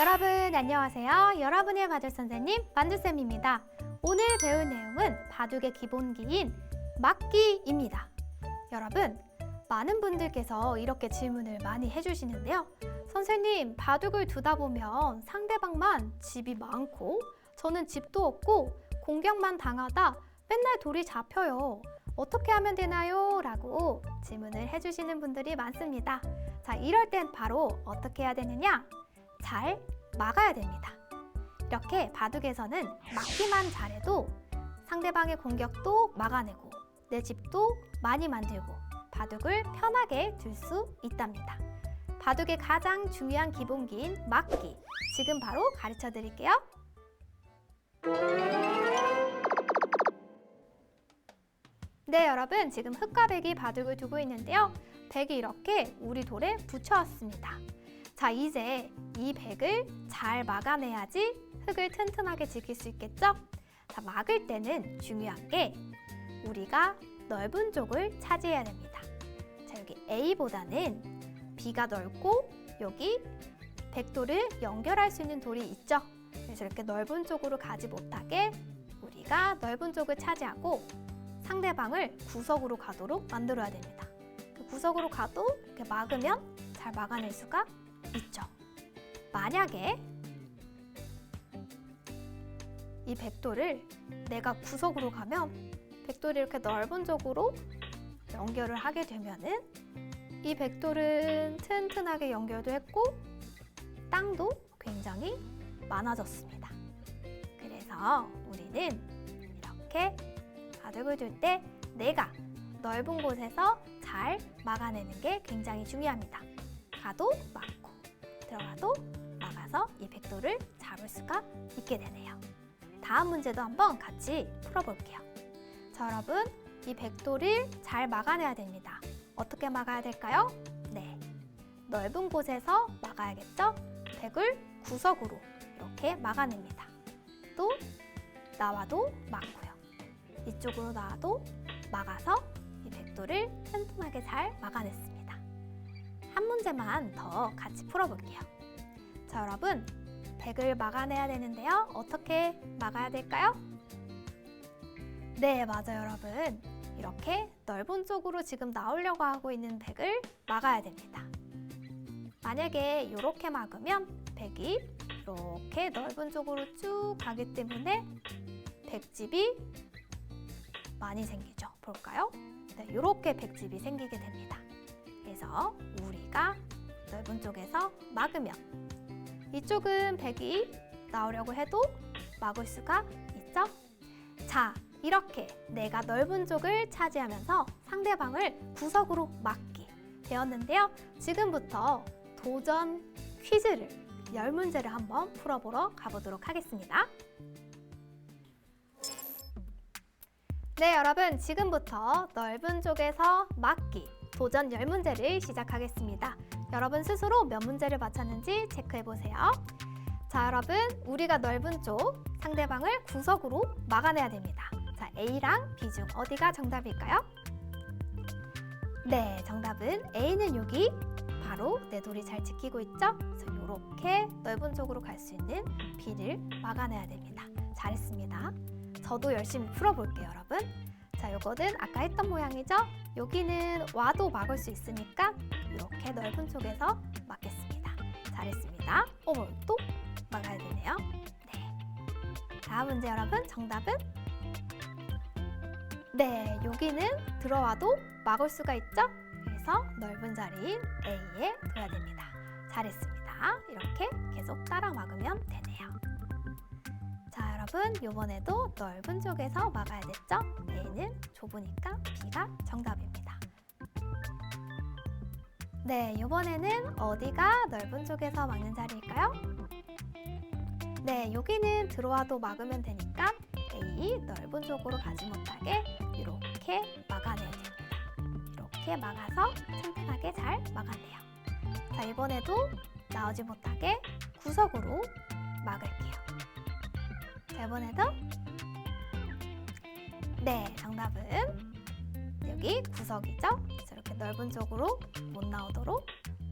여러분 안녕하세요. 여러분의 바둑 선생님 만두쌤입니다. 오늘 배울 내용은 바둑의 기본기인 막기입니다. 여러분 많은 분들께서 이렇게 질문을 많이 해주시는데요. 선생님 바둑을 두다 보면 상대방만 집이 많고 저는 집도 없고 공격만 당하다 맨날 돌이 잡혀요. 어떻게 하면 되나요? 라고 질문을 해주시는 분들이 많습니다. 자, 이럴 땐 바로 어떻게 해야 되느냐? 잘 막아야 됩니다. 이렇게 바둑에서는 막기만 잘해도 상대방의 공격도 막아내고 내 집도 많이 만들고 바둑을 편하게 둘 수 있답니다. 바둑의 가장 중요한 기본기인 막기. 지금 바로 가르쳐 드릴게요. 네, 여러분. 지금 흑과 백이 바둑을 두고 있는데요. 백이 이렇게 우리 돌에 붙여왔습니다. 자, 이제 이 백을 잘 막아내야지 흙을 튼튼하게 지킬 수 있겠죠? 자, 막을 때는 중요한 게 우리가 넓은 쪽을 차지해야 됩니다. 자, 여기 A보다는 B가 넓고 여기 백돌을 연결할 수 있는 돌이 있죠? 그래서 이렇게 넓은 쪽으로 가지 못하게 우리가 넓은 쪽을 차지하고 상대방을 구석으로 가도록 만들어야 됩니다. 그 구석으로 가도 이렇게 막으면 잘 막아낼 수가 있죠. 만약에 이 백돌을 내가 구석으로 가면 백돌이 이렇게 넓은 쪽으로 연결을 하게 되면은 이 백돌은 튼튼하게 연결도 했고 땅도 굉장히 많아졌습니다. 그래서 우리는 이렇게 바둑을 둘 때 내가 넓은 곳에서 잘 막아내는 게 굉장히 중요합니다. 가도 막고 들어가도 막아서 이 백도를 잡을 수가 있게 되네요. 다음 문제도 한번 같이 풀어볼게요. 자, 여러분, 이 백도를 잘 막아내야 됩니다. 어떻게 막아야 될까요? 네, 넓은 곳에서 막아야겠죠? 백을 구석으로 이렇게 막아냅니다. 또 나와도 막고요. 이쪽으로 나와도 막아서 이 백도를 튼튼하게 잘 막아냈습니다. 한 문제만 더 같이 풀어볼게요. 자, 여러분, 백을 막아내야 되는데요. 어떻게 막아야 될까요? 네, 맞아요, 여러분. 이렇게 넓은 쪽으로 지금 나오려고 하고 있는 백을 막아야 됩니다. 만약에 이렇게 막으면 백이 이렇게 넓은 쪽으로 쭉 가기 때문에 백집이 많이 생기죠. 볼까요? 네, 이렇게 백집이 생기게 됩니다. 그래서 우리가 넓은 쪽에서 막으면 이쪽은 백이 나오려고 해도 막을 수가 있죠. 자, 이렇게 내가 넓은 쪽을 차지하면서 상대방을 구석으로 막기 되었는데요. 지금부터 도전 퀴즈를 열 문제를 한번 풀어보러 가보도록 하겠습니다. 네, 여러분 지금부터 넓은 쪽에서 막기 도전 열 문제를 시작하겠습니다. 여러분 스스로 몇 문제를 맞췄는지 체크해 보세요. 자, 여러분 우리가 넓은 쪽 상대방을 구석으로 막아내야 됩니다. 자, A랑 B 중 어디가 정답일까요? 네, 정답은 A는 여기 바로 내 돌이 잘 지키고 있죠? 그래서 이렇게 넓은 쪽으로 갈 수 있는 B를 막아내야 됩니다. 잘했습니다. 저도 열심히 풀어볼게요, 여러분. 자, 요거는 아까 했던 모양이죠? 여기는 와도 막을 수 있으니까 이렇게 넓은 쪽에서 막겠습니다. 잘했습니다. 어머, 또 막아야 되네요. 네. 다음 문제 여러분, 정답은? 네, 여기는 들어와도 막을 수가 있죠? 그래서 넓은 자리인 A에 둬야 됩니다. 잘했습니다. 이렇게 계속 따라 막으면 되네요. 자, 여러분, 이번에도 넓은 쪽에서 막아야 됐죠? A는 좁으니까 B가 정답입니다. 네, 이번에는 어디가 넓은 쪽에서 막는 자리일까요? 네, 여기는 들어와도 막으면 되니까 A 넓은 쪽으로 가지 못하게 이렇게 막아내야 됩니다. 이렇게 막아서 튼튼하게 잘 막아내요. 자, 이번에도 나오지 못하게 구석으로 막을게요. 자, 이번에도 네, 정답은 여기 구석이죠? 이렇게 넓은 쪽으로 못 나오도록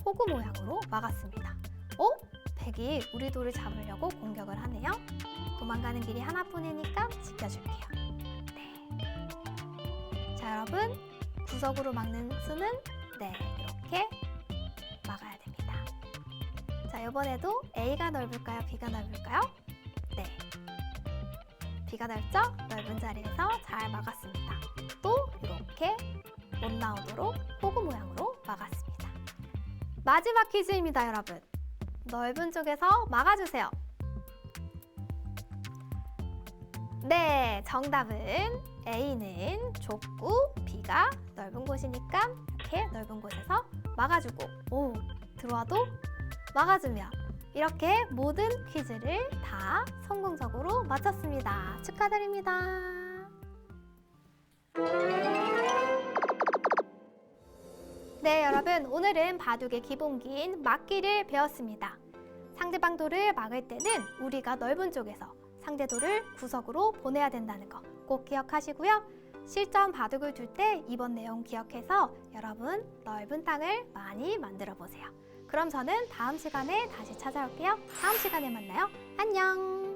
호구 모양으로 막았습니다. 어? 덱이 우리 돌을 잡으려고 공격을 하네요. 도망가는 길이 하나뿐이니까 지켜줄게요. 네. 자, 여러분. 구석으로 막는 수는 네, 이렇게 막아야 됩니다. 자, 이번에도 A가 넓을까요? B가 넓을까요? 네. B가 넓죠? 넓은 자리에서 잘 막았습니다. 또 이렇게 못 나오도록 호구 모양으로 막았습니다. 마지막 퀴즈입니다, 여러분. 넓은 쪽에서 막아주세요. 네, 정답은 A는 좁고 B가 넓은 곳이니까 이렇게 넓은 곳에서 막아주고 오 들어와도 막아주면 이렇게 모든 퀴즈를 다 성공적으로 마쳤습니다. 축하드립니다. 네, 여러분 오늘은 바둑의 기본기인 막기를 배웠습니다. 상대방 돌을 막을 때는 우리가 넓은 쪽에서 상대 돌을 구석으로 보내야 된다는 거 꼭 기억하시고요. 실전 바둑을 둘 때 이번 내용 기억해서 여러분 넓은 땅을 많이 만들어 보세요. 그럼 저는 다음 시간에 다시 찾아올게요. 다음 시간에 만나요. 안녕!